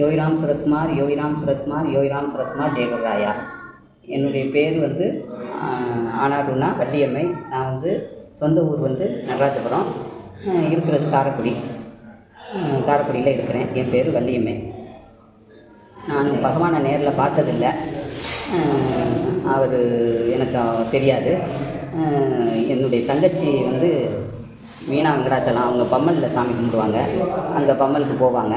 யோகிராம் சுரத்குமார் யோகிராம் சுரத்குமார் யோகிராம் சுரத்குமார் தேவராயா. என்னுடைய பேர் வந்து ஆனாருனா வள்ளியம்மை நான் வந்து சொந்த ஊர் வந்து நடராஜபுரம். இருக்கிறது காரைக்குடி. காரைக்குடியில் இருக்கிறேன். என் பேர் வள்ளியம்மை. நான் பகவானை நேரில் பார்த்ததில்ல. அவர் எனக்கு தெரியாது. என்னுடைய தங்கச்சி வந்து மீனா வெங்கடாச்சலம். அவங்க பம்மலில் சாமி கும்பிடுவாங்க. அங்கே பம்மலுக்கு போவாங்க.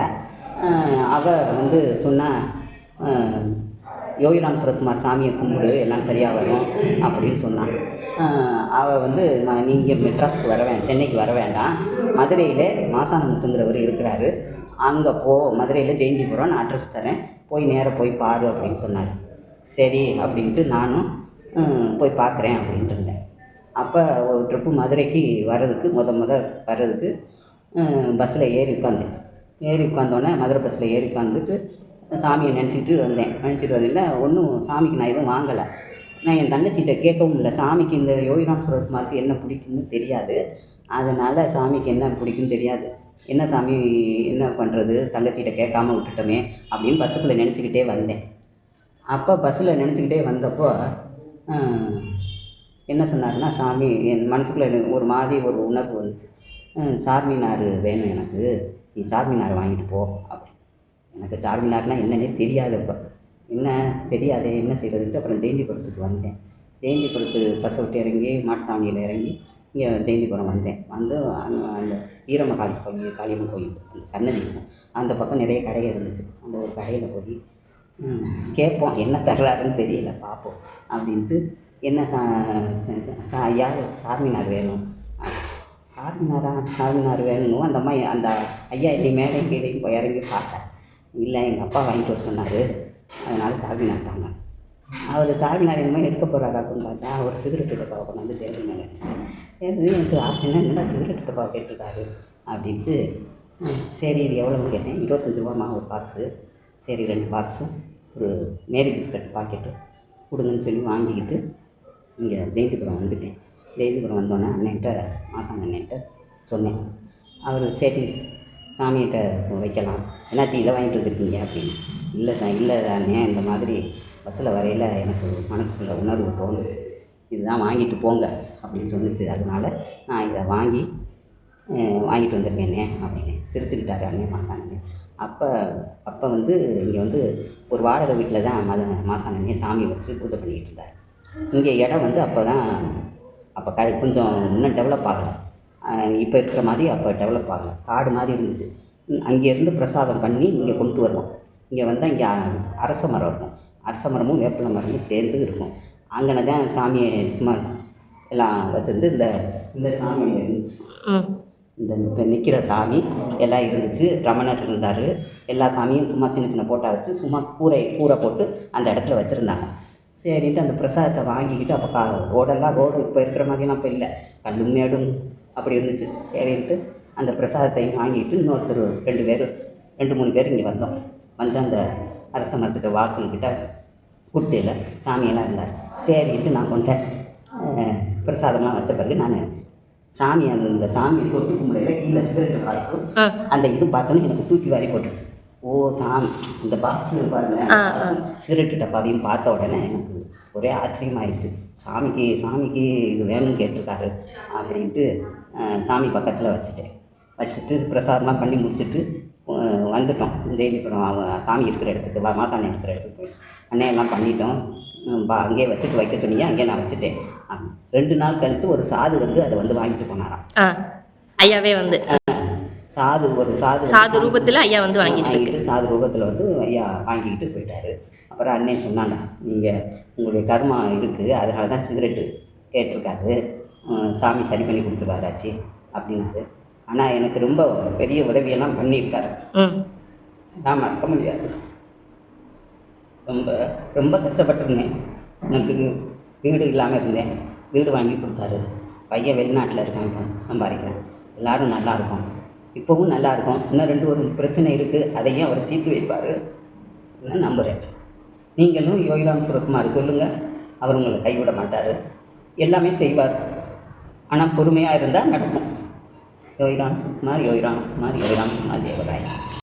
அவ வந்து சொன்னால் யோகிராம் சுரத்குமார் சாமியை கும்பிடு எல்லாம் சரியாக வரும் அப்படின்னு சொன்னான். அவள் அவ வந்து நான் நீங்கள் மெட்ராஸுக்கு வர வேண்டாம் சென்னைக்கு வர வேண்டாம். மதுரையில் மாசானமுத்துங்கிறவர் இருக்கிறாரு. அங்கே போ மதுரையில் ஜெயந்திபுரம் நான் அட்ரஸ் தரேன். போய் நேராக போய் பாரு அப்படின்னு சொன்னார். சரி அப்படின்ட்டு நானும் போய் பார்க்குறேன் அப்படின்ட்டு இருந்தேன். அப்போ ஒரு ட்ரிப்பு மதுரைக்கு வர்றதுக்கு முத முத வர்றதுக்கு பஸ்ஸில் ஏறி உட்காந்தேன் ஏறி உட்காந்தோடனே மதுரை பஸ்ஸில் ஏறி உட்காந்துட்டு சாமியை நினச்சிட்டு வந்தேன். நினச்சிட்டு வரல ஒன்றும் சாமிக்கு நான் எதுவும் வாங்கலை. நான் என் தங்கச்சிகிட்ட கேட்கவும் இல்லை. சாமிக்கு இந்த யோகிராம் சரத்குமாருக்கு என்ன பிடிக்கும்னு தெரியாது. அதனால் சாமிக்கு என்ன பிடிக்கும்னு தெரியாது. என்ன சாமி என்ன பண்ணுறது தங்கச்சிகிட்ட கேட்காம விட்டுட்டோமே அப்படின்னு பஸ்ஸுக்குள்ளே நினச்சிக்கிட்டே வந்தேன். அப்போ பஸ்ஸில் நினச்சிக்கிட்டே வந்தப்போ என்ன சொன்னார்னா சாமி என் மனசுக்குள்ளே எனக்கு ஒரு மாதிரி ஒரு உணர்வு வந்துச்சு. சார்மினார் வேணும் எனக்கு. நீ சார்மினார் வாங்கிட்டு போ அப்படி. எனக்கு சார்மினார்னால் என்னன்னே தெரியாது இப்போ என்ன தெரியாதே என்ன செய்கிறதுன்ட்டு அப்புறம் ஜெயந்திபுரத்துக்கு வந்தேன். ஜெயந்திபுரத்து பஸ்ஸை விட்டு இறங்கி மாட்டுத்தாவணியில் இறங்கி இங்கே ஜெயந்திபுரம் வந்தேன். வந்து அந்த அந்த காளி கோயில் காளியம்மன் கோயில் அந்த சன்னதி அந்த பக்கம் நிறைய கடை இருந்துச்சு. அந்த ஒரு கடையில் போய் கேட்போம் என்ன தர்றாருன்னு தெரியல பார்ப்போம் அப்படின்ட்டு. என்ன சா- சா ஐயா சார்மினார் வேணும்? சார்மினாரா சார்மினார் வேணும் அந்த அம்மா அந்த ஐயா என்னை மேலே கீழே போய் இறங்கி பார்த்தேன் இல்லை எங்கள் அப்பா வாங்கிட்டு வர சொன்னார். அதனால் சார்மினார் தாங்க. அவர் சார்மினார் என்னமோ எடுக்க போகிறாராக்குன்னு பார்த்தா அவர் சிகரெட் டப்பாவை கொண்டாந்து டேபிள் மேலே வச்சேன் எனக்கு ஆ- என்ன என்னடா சிகரெட் டப்பாவை கேட்டிருக்காரு அப்படின்ட்டு சரி இது எவ்வளோன்னு கேட்டேன். இருபத்தஞ்சி ரூபாம்மா ஒரு பாக்ஸு சரி ரெண்டு பாக்ஸும் ஒரு மேரி பிஸ்கட் பாக்கெட்டு கொடுங்கன்னு சொல்லி வாங்கிக்கிட்டு இங்கே ஜெயந்திபுரம் வந்துட்டேன். ஜெயந்திபுரம் வந்தோன்னே அண்ணன்ட்ட மாதம் அண்ணன்ட்ட சொன்னேன். அவர் சரி சாமிகிட்ட வைக்கலாம். என்னாச்சு இதை வாங்கிட்டு வந்திருக்கீங்க அப்படின்னு. இல்லை சார் இல்லை அண்ணே இந்த மாதிரி பஸ்ஸில் வரையில் எனக்கு மனசுக்குள்ள உணர்வு தோணுச்சு. இதுதான் வாங்கிட்டு போங்க அப்படின்னு சொன்னிச்சு. அதனால நான் இதை வாங்கி வாங்கிட்டு வந்திருக்கேனே அப்படின்னு சிரிச்சுக்கிட்டாரு அண்ணே மாசாங்கண்ணே அப்போ அப்போ வந்து இங்கே வந்து ஒரு வாடகை வீட்டில் தான் மத மாசானே சாமி வச்சு பூஜை பண்ணிக்கிட்டு இருந்தார். இங்கே இடம் வந்து அப்போ தான் அப்போ க கொஞ்சம் இன்னும் டெவலப் ஆகலை. இப்போ இருக்கிற மாதிரி அப்போ டெவலப் ஆகலை. காடு மாதிரி இருந்துச்சு. அங்கேருந்து பிரசாதம் பண்ணி இங்கே கொண்டு வருவோம். இங்கே வந்தால் இங்கே அரச மரம் இருக்கும். அரச மரமும் வேப்பிலை மரமும் சேர்ந்து இருக்கும். அங்கன தான் சாமியை சும்மா எல்லாம் வச்சிருந்து இந்த இந்த சாமி இருந்துச்சு. இந்த இப்போ நிற்கிற சாமி எல்லாம் இருந்துச்சு. ரமணர் இருந்தார். எல்லா சாமியும் சும்மா சின்ன சின்ன போட்டா வச்சு சும்மா கூரை கூரை போட்டு அந்த இடத்துல வச்சுருந்தாங்க. சரின்ட்டு அந்த பிரசாதத்தை வாங்கிக்கிட்டு அப்போ கா ரோடெல்லாம் ரோடு இப்போ இருக்கிற மாதிரிலாம் இப்போ இல்லை. கல்லும் மேடும் அப்படி இருந்துச்சு. சரின்ட்டு அந்த பிரசாதத்தையும் வாங்கிட்டு இன்னொருத்தர் ரெண்டு பேர் ரெண்டு மூணு பேர் இங்கே வந்தோம். வந்து அந்த அரச மரத்துக்கு வாசல்கிட்ட குடிசையில் சாமியெல்லாம் இருந்தார். சரின்ட்டு நான் கொண்டேன் அஹ், பிரசாதம்லாம் வச்ச பிறகு நான் சாமி அந்த இந்த சாமி தொட்டு கும்பிடையில கீழே சிகரெட்டு பாக்ஸும் ஆ. அந்த இது பார்த்தோன்னே எனக்கு தூக்கி வாரி போட்டுருச்சு. ஓ சாமி. இந்த பாக்ஸ் பாருங்க. சிகரெட்டு டப்பாவையும் பார்த்த உடனே எனக்கு ஒரே ஆச்சரியமாயிருச்சு. சாமிக்கு சாமிக்கு இது வேணும்னு கேட்டிருக்காரு அப்படின்ட்டு சாமி பக்கத்தில் வச்சுட்டேன். வச்சுட்டு பிரசாதம்லாம் பண்ணி முடிச்சுட்டு வந்துட்டோம். ஜெயந்திபுரம் அவங்க சாமி இருக்கிற இடத்துக்கு மாசாணி இருக்கிற இடத்துக்கு அண்ணே எல்லாம் பண்ணிட்டோம். பா அங்கேயே வச்சுட்டு வைக்க சொன்னீங்க அங்கேயே நான் வச்சுட்டேன். ரெண்டு நாள் கழித்து ஒரு சாது வந்து அதை வந்து வாங்கிட்டு போனாராம். ஐயாவே வந்து. சாது ஒரு சாது சாது ரூபத்தில் ஐயா வந்து வாங்கிட்டு சாது ரூபத்தில் வந்து ஐயா வாங்கிக்கிட்டு போயிட்டாரு. அப்புறம் அண்ணன் சொன்னாங்க நீங்கள் உங்களுடைய கர்மா இருக்குது அதனால தான் சிகரெட்டு கேட்டிருக்காரு. சாமி சரி பண்ணி கொடுத்துருவாராச்சு அப்படின்னாரு. ஆனால் எனக்கு ரொம்ப பெரிய உதவியெல்லாம் பண்ணியிருக்காரு. நான் மறக்க முடியாது. ரொம்ப ரொம்ப கஷ்டப்பட்டிருந்தேன். எனக்கு வீடு இல்லாமல் இருந்தேன். வீடு வாங்கி கொடுத்தாரு. பையன் வெளிநாட்டில் இருக்கான் இப்போ சம்பாதிக்கிறேன். எல்லாரும் நல்லா இருக்கும். இப்போவும் நல்லா இருக்கும் இன்னும் ரெண்டு ஒரு பிரச்சனை இருக்குது அதையும் அவர் தீர்த்து வைப்பார். நான் நம்புகிறேன் நீங்களும் யோகிராம் சுரகுமார் சொல்லுங்கள் அவர் உங்களை கைவிட மாட்டார். எல்லாமே செய்வார். ஆனால் பொறுமையாக இருந்தால் நடக்கும். யோகிராம் சுகுமார் யோகிராம் சுகுமார் யோகிராம் சுகுமார் தேவராய்